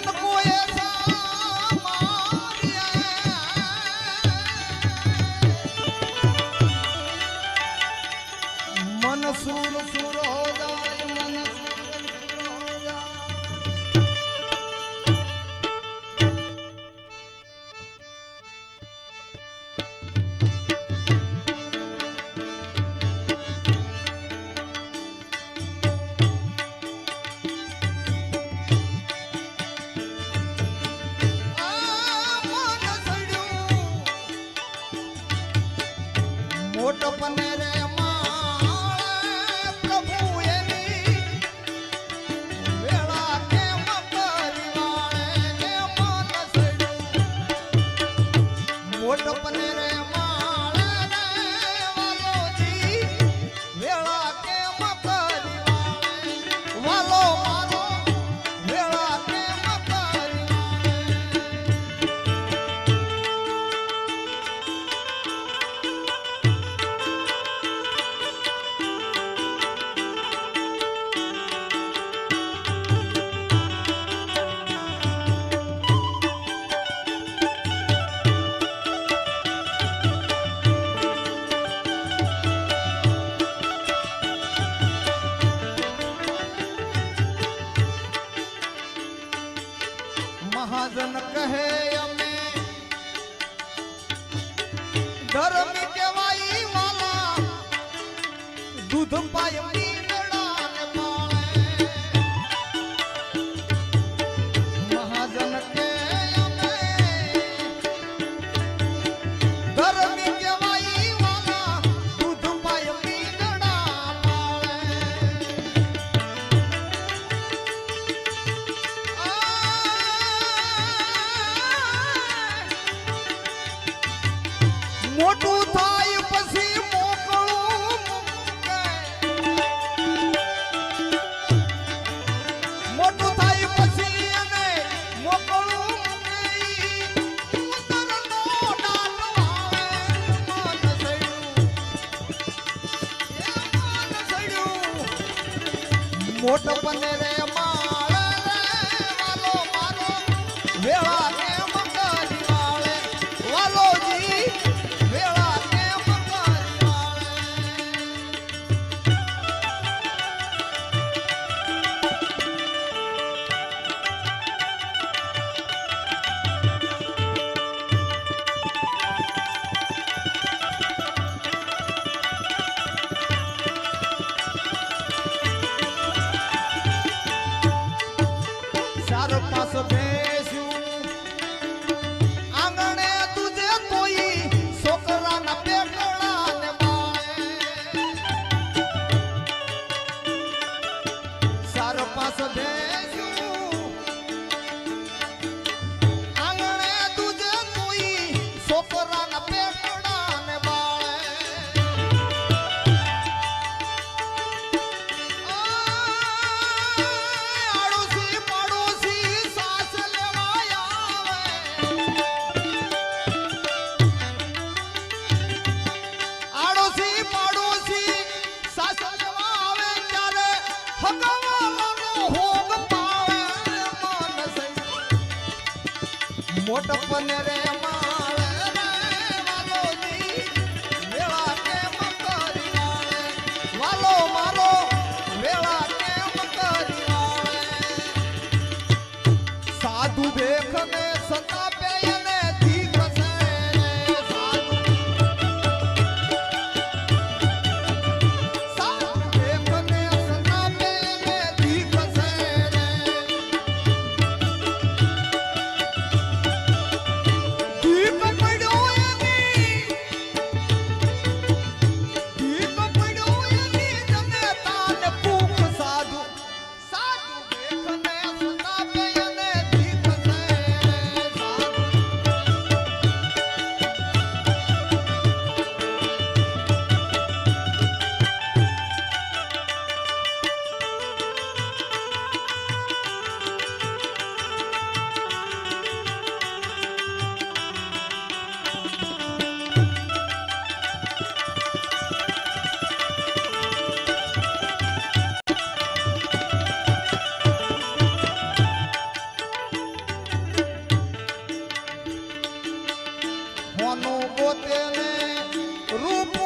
такое? ધર્મ કેવાય વાલા. દૂધ પાય મોટપને રે માળા રે મારો મારો. વેળા મોટપને રે માં નાનું પોતે રૂપ